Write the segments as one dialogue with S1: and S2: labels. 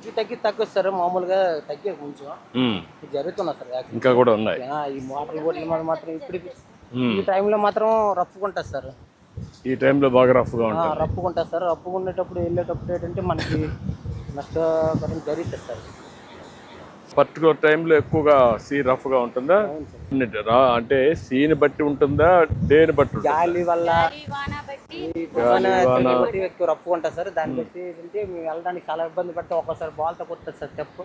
S1: కొంచెం తగ్గి తక్కువ సార్ మామూలుగా తగ్గే కొంచెం. జరుగుతున్నా సార్.
S2: ఇంకా కూడా ఉన్నాయి.
S1: ఆ, ఈ మోటార్ బోట్ల మాత్రం ఇప్పుడు. ఈ టైంలో మాత్రం రప్పుకుంటుంది సార్.
S2: ఈ టైంలో బాగా రఫ్గా ఉంటుంది.
S1: రప్పుకుంటా సార్. రప్పుకునేటప్పుడు వెళ్ళేటప్పుడు ఏంటంటే మనకి నష్టకరం జరుగుతుంది సార్.
S2: పర్టికులర్ టైంలో ఎక్కువగా సీ రఫ్గా ఉంటుందా? అంటే సీని బట్టి ఉంటుందా? డేని బట్టి
S1: గాలి వల్ల
S3: బట్టి
S1: ఎక్కువ రప్పుకుంటా సార్. దాన్ని బట్టి ఏంటంటే మేము వెళ్ళడానికి చాలా ఇబ్బంది పడితే ఒక్కోసారి బాల్తో కొట్టదు సార్ తెప్పు.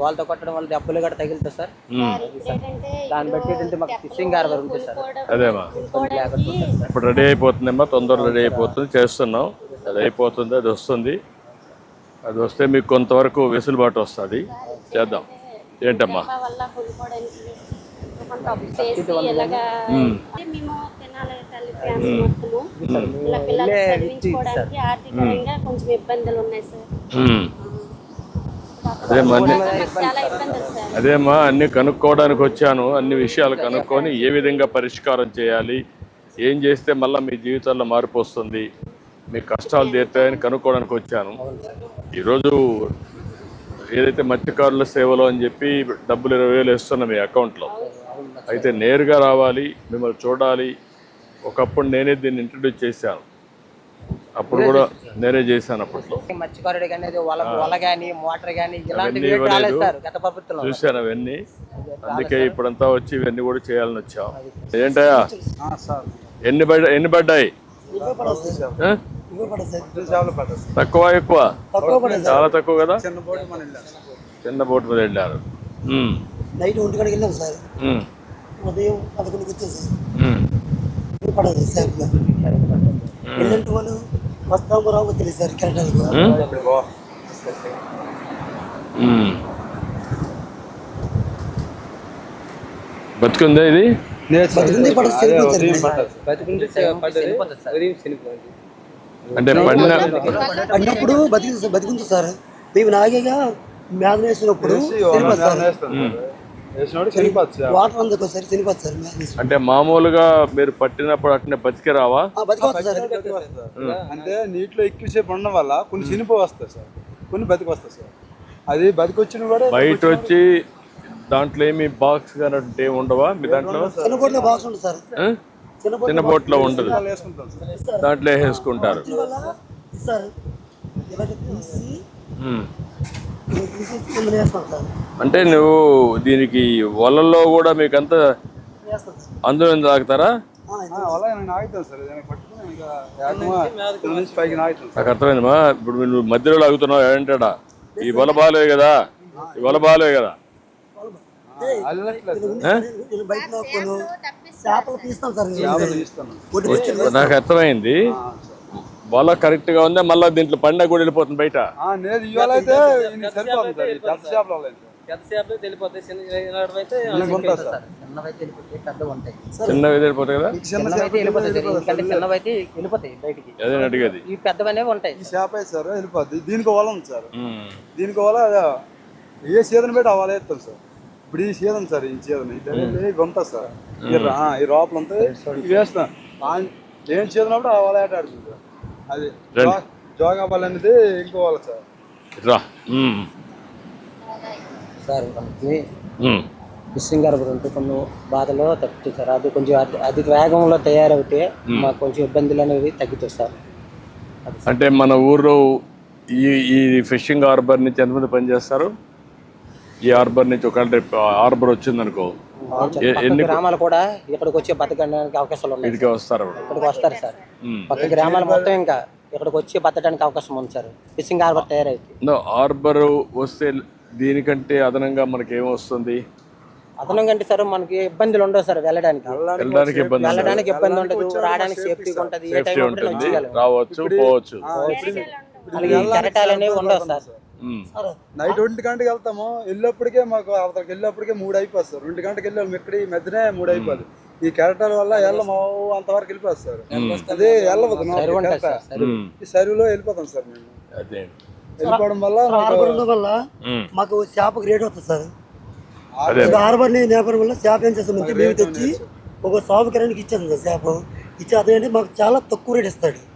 S1: బాల్తో కొట్టడం వల్ల దెబ్బలు కూడా తగిలుతాయి సార్. దాన్ని బట్టి ఏంటంటే మాకు ఫిషింగ్ హార్బర్ ఉంటుంది సార్.
S2: అదేమా ఇప్పుడు రెడీ అయిపోతుందమ్మా తొందరగా రెడీ అయిపోతుంది చేస్తున్నాం. అది అయిపోతుంది అది వస్తుంది. అది వస్తే మీకు కొంతవరకు వెసులుబాటు వస్తుంది. చేద్దాం. ఏంటమ్మా?
S3: మా వల్ల కొనుక్కోవడానికి కొంత అప్పు చేసి ఇలాగా అంటే మేము. తినాలి తల్లి ఫ్యామిలీ మొత్తము ఇలా పిల్లలు చదివించుకోవడానికి ఆర్థికంగా కొంచెం ఇబ్బందులు ఉన్నాయి సార్.
S2: మ్మ్. అదే మన్ని
S3: మాకు చాలా ఇబ్బందులు సార్.
S2: అదేమ్మా అన్ని కనుక్కోవడానికి వచ్చాను. అన్ని విషయాలు కనుక్కొని ఏ విధంగా పరిష్కారం చేయాలి ఏం చేస్తే మళ్ళీ మీ జీవితాల్లో మార్పు వస్తుంది మీ కష్టాలు తీరుతాయని కనుక్కోవడానికి వచ్చాను. ఈరోజు ఏదైతే మత్స్యకారుల సేవలో అని చెప్పి డబ్బులు ఇరవై వేలు వేస్తున్నాం మీ అకౌంట్లో. అయితే నేరుగా రావాలి మిమ్మల్ని చూడాలి ఒకప్పుడు నేనే దీన్ని ఇంట్రడ్యూస్ చేశాను. అప్పుడు కూడా నేనే చేశాను అప్పట్లో.
S1: మత్స్యకారుడు కానీ వల మోటార్
S2: చూశాను అవన్నీ. అందుకే ఇప్పుడంతా వచ్చి ఇవన్నీ కూడా చేయాలని వచ్చాం. ఏంటయ్యా? ఎన్ని పడ్డా ఎన్ని పడ్డాయి? తక్కువ ఎక్కువ? చాలా తక్కువ కదా? చిన్న బోట్ మీద వెళ్ళారు ఉమ్,
S4: నైట్ ఒంటి గంటకి వెళ్ళాం సార్.
S2: ఉమ్,
S4: ఉదయం పదకొండుకి వచ్చాం సార్.
S2: ఉమ్,
S4: ఇది పడదు సేఫ్గా వెళ్ళంటే వాళ్ళు వస్తాము రావు తెలియదు సార్ కెరటాలకు.
S2: ఉమ్. బతుకుందా ఇది? అంటే పండిన
S4: పడినప్పుడు బతికింది సార్ బతికింది సార్. మేము నాగేగా మేఘం వేసినప్పుడు వాటర్ అందుకు ఒకసారి చనిపోతుంది సార్
S2: అంటే మామూలుగా మీరు పట్టినప్పుడు అట్నే బతికి రావా
S5: అంటే నీటిలో ఎక్కువసేపు ఉండడం వల్ల కొన్ని చినిపో వస్తాయి సార్. కొన్ని బతికి వస్తాయి సార్. అది బతికి వచ్చిన కూడా
S2: బయట వచ్చి దాంట్లో ఏమి బాక్స్ కానీ ఏమి ఉండవా మీ దాంట్లో?
S4: చిన్న బోట్లో బాక్స్ ఉంటుంది సార్? చిన్న
S2: బోట్లో ఉండదు. దాంట్లో వేసుకుంటారు.
S4: సార్
S2: అంటే నువ్వు దీనికి వలల్లో కూడా మీకు అంత అందులో తాగుతారా నాకు అర్థమైందమ్మా. ఇప్పుడు నువ్వు మధ్యలో లాగుతున్నావు ఏంటాడా? ఈ వల బాలే కదా. ఈ వల బాలే కదా. నాకు అర్థమైంది. వల కరెక్ట్గా ఉందా? మళ్ళీ దీంట్లో పండగ కూడా వెళ్ళిపోతుంది బయట?
S5: ఆ,
S2: చిన్నవి వెళ్ళిపోతాయి కదా? అదే అడిగేది.
S1: ఈ ఉంటాయి
S5: చేప సార్ వెళ్ళిపోద్ది. దీనికి వల ఉంది సార్. దీనికి ఏ సీజన్ పెట్టి వేస్తాం సార్. ఇప్పుడు ఈ సీజన్ సార్ ఈ సీజన్ ఇవి ఉంటాయి సార్. ఈ ఆ, రోపలు ఇవి వేస్తాం. ఆ- ఏం సీజన్ అప్పుడు ఆ వల ఆట ఆడుతుంది సార్. అది జో- జోగా బాల్ అనేది ఇంకో వాళ్ళ సార్.
S2: రా.
S1: సార్ మనకి
S2: ఉమ్.
S1: ఫిషింగ్ హార్బర్ ఉంటే కొన్ని బాధలో తగ్గుతుంది సార్. అది కొంచెం అతి- అధిక వేగంలో తయారవుతే మాకు కొంచెం ఇబ్బందులు అనేవి తగ్గుతాయి సార్.
S2: అంటే మన ఊర్లో ఈ ఈ ఫిషింగ్ హార్బర్ నుంచి ఎంతమంది పనిచేస్తారు? ఈ హార్బర్ నుంచి ఒకవేళ రేపు హార్బర్ వచ్చిందనుకో. ఎన్ని
S1: గ్రామాలు కూడా ఇక్కడికి వచ్చి బతకడానికి అవకాశాలు ఉన్నాయి
S2: ఇదికే వస్తారు అప్పుడు.
S1: ఇక్కడికి వస్తారు సార్. పక్క గ్రామాలు మొత్తం ఇంకా ఇక్కడికి వచ్చి బతకడానికి అవకాశం ఉంది సార్. ఫిషింగ్ హార్బర్ తయారైంది.
S2: నో, హార్బర్ వస్తే దీనికంటే అదనంగా మనకి ఏమొస్తుంది
S1: అదనం కంటే సార్ మనకి ఇబ్బందులు ఉండవు సార్ వెళ్ళడానికి.
S2: వెళ్ళడానికి ఇబ్బంది ఉండదు.
S1: వెళ్ళడానికి ఇబ్బంది ఉండదు. రావడానికి సేఫ్టీ ఉంటుంది. ఏ టైం
S2: రావచ్చు పోవచ్చు
S1: అలాగే కెరటాలు అనేవి ఉండవు సార్.
S5: నైట్ ఒంటి గంటకి వెళ్తాము. వెళ్ళేప్పటికే మాకు అవతలకి వెళ్ళేప్పటికే మూడు అయిపోతుంది సార్ రెండు గంటకి వెళ్ళాము. ఇక్కడ మధ్యనే మూడు అయిపోదు. ఈ కెరటాల వల్ల వెళ్ళము అంతవరకు వెళ్ళిపోతుంది సార్ అదే వెళ్ళవద్దు. ఈ సరువులో వెళ్ళిపోతాం సార్ మేము.
S2: అదే.
S5: వెళ్ళిపోవడం వల్ల
S4: వల్ల. మాకు చేపకు రేట్ వస్తుంది సార్.
S2: అదే.
S4: ఒక హార్బర్ నేపథ్యం వల్ల చేప ఏం చేస్తామంటే మేము తెచ్చి ఒక సాగు కిరానికి ఇచ్చేస్తాం సార్ చేప. ఇచ్చి అతనంటే మాకు చాలా తక్కువ రేట్ ఇస్తాడు. అదో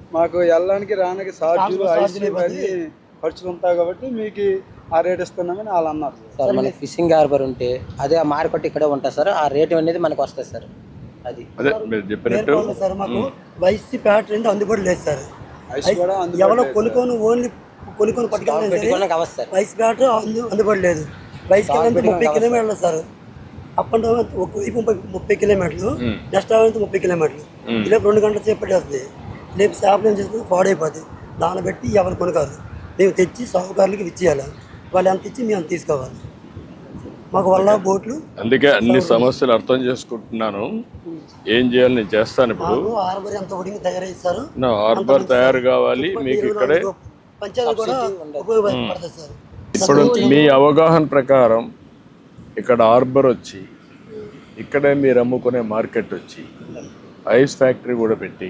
S5: మాకు వెళ్ళడానికి రానికి ఐసీలు ఇవన్నీ ఖర్చులు ఉంటాయి కాబట్టి మీకు ఆ రేట్ ఇస్తున్నామని వాళ్ళు అన్నారు. సార్.
S1: మనకి ఫిషింగ్ హార్బర్ ఉంటే అదే ఆ మార్కెట్ ఇక్కడే ఉంటుంది సార్ ఆ రేటు అనేది మనకు వస్తుంది సార్. అది.
S2: అదే మీరు చెప్పినట్టు
S4: సార్ మాకు వైసీ ప్యాట్ అనేది అందుబాటులో లేదు సార్.
S5: ఐస్ కూడా అందుబాటులో
S4: ఎవరో
S5: లేదు
S4: కొనుక్కొని ఓన్లీ కొనుక్కొని
S1: పెట్టుకోవడానికి అవ్వదు సార్.
S4: వైస్ బ్యాట్ అందు అందుబాటు లేదు. వైస్ కిలోమీటర్ ముప్పై కిలోమీటర్లు సార్. అప్ అండ్ డౌన్ ఒక వైపు ముప్పై ముప్పై కిలోమీటర్లు నెక్స్ట్ ముప్పై కిలోమీటర్లు. ఇలా రెండు గంటల సేపు పట్టేస్తుంది. రేపు చేపలు ఏం చేస్తుంది? పాడైపోతుంది దాన్ని బట్టి ఎవరు కొనుకారు మేము తెచ్చి సాగుకారులకి ఇచ్చేయాలి వాళ్ళు ఎంత ఇచ్చి మేము అంత తీసుకోవాలి. మాకు వల్ల బోట్లు
S2: అందుకే అన్ని సమస్యలు అర్థం చేసుకుంటున్నాను. ఏం చేయాలి నేను చేస్తాను ఇప్పుడు?
S4: హార్బర్ ఎంత ఒడిగి తయారైస్తారు.
S2: నా హార్బర్ తయారు కావాలి. మీకు ఇక్కడే ఇప్పుడు మీ అవగాహన ప్రకారం ఇక్కడ హార్బర్ వచ్చి ఇక్కడే మీరు అమ్ముకునే మార్కెట్ వచ్చి ఐస్ ఫ్యాక్టరీ కూడా పెట్టి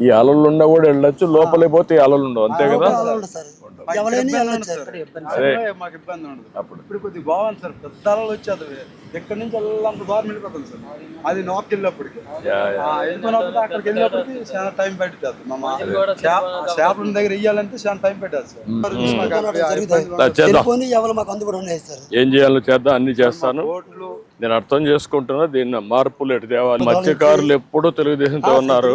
S2: ఈ అలలు ఉన్నా కూడా వెళ్ళొచ్చు. లోపలికి పోతే ఈ అలలు ఉండవు. అంతే కదా? అదే.
S5: మాకు ఇబ్బంది ఉండదు.
S2: అప్పుడు.
S5: ఇప్పుడు కొద్దిగా బాగుంది సార్. పెద్ద అలలు వచ్చేది ఎక్కడి నుంచి వెళ్ళాలంత దూరం వెళ్ళిపోతుంది సార్. అది నార్త్ వెళ్ళినప్పటికి వెళ్ళిపోయినప్పుడు అక్కడికి వెళ్ళినప్పటికి చాలా టైం పట్టింది మా మా చేప- చేపల దగ్గర ఇయ్యాలంటే చాలా టైం పెట్టాలి సార్.
S2: ఏం చేయాలో చేద్దాం. అన్ని చేస్తాను. నేను అర్థం చేసుకుంటున్నా దీన్ని మార్పులు ఎటు తేవాలి? మత్స్యకారులు ఎప్పుడూ తెలుగుదేశంతో ఉన్నారు.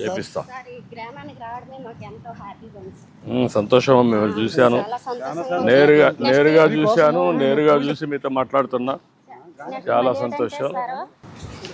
S2: చేపిస్తాం. సంతోషం మిమ్మల్ని చూశాను. నేరుగా నేరుగా చూశాను నేరుగా చూసి మీతో మాట్లాడుతున్నా. చాలా సంతోషం.
S3: సారు,